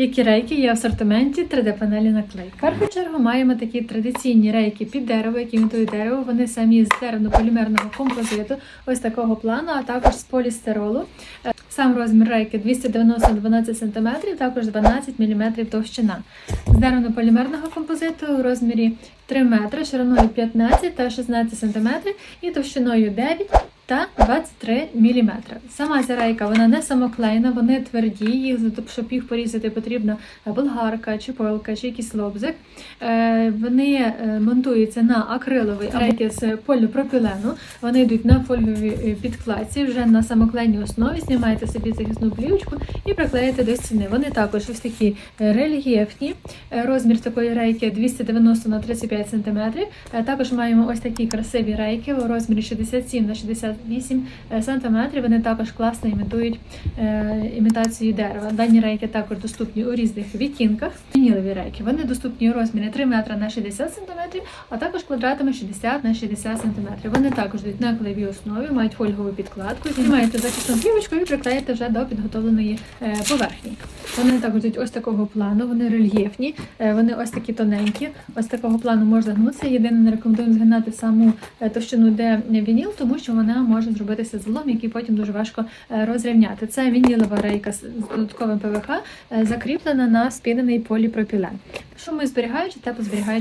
які рейки є в асортименті 3D-панелі наклейки. В першу чергу маємо такі традиційні рейки під дерево, які імітують дерево. Вони самі з деревно-полімерного композиту, ось такого плану, а також з полістиролу. Е, Сам розмір рейки 290-12 см, також 12 мм товщина. З деревно-полімерного композиту у розмірі 3 метри, шириною 15 та 16 см і товщиною 9 та 23 мм. Сама ця рейка вона не самоклейна, вони тверді, їх, щоб їх порізати потрібна болгарка, чи пилка, чи якийсь лобзик. Е, Вони е, монтуються на акриловий рейки з поліпропілену. Вони йдуть на фольговій е, підкладці, вже на самоклейній основі. Знімаєте собі захисну плівочку і приклеїте до стіни. Вони також ось такі е, рельєфні. Е, Розмір такої рейки 290 на 35 см. Е, Також маємо ось такі красиві рейки у розмірі 67 на 68 см. Вони також класно імітують е, імітацію дерева. Дані рейки також доступні у різних відтінках. Вінілові рейки вони доступні у розмірі 3 метри на 60 см, а також квадратами 60 на 60 см. Вони також йдуть на клеєвій основі, мають фольгову підкладку. Знімаєте захисну плівочку і приклеїте вже до підготовленої е, поверхні. Вони також йдуть ось такого плану, вони рельєфні, е, вони ось такі тоненькі. Ось такого плану можна гнутися. Єдине, не рекомендуємо згинати саму е, товщину, де вініл, тому що вона може зробитися злом, який потім дуже важко е, розрівняти. Це вінілова рейка з додатковим ПВХ, е, закріплена на спінений поліпропілен. Шуми зберігаючи,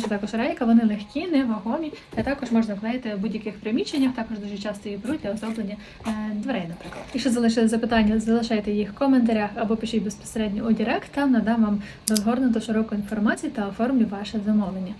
також рейка, вони легкі, невагомі. Е, Також можна вклеїти в будь-яких приміщеннях, також дуже часто її беруть для оздоблення е, дверей, наприклад. Якщо залишили запитання, залишайте їх в коментарях або пишіть безпосередньо у Директ, там надам вам розгорнуту широку інформацію та оформлю ваше замовлення.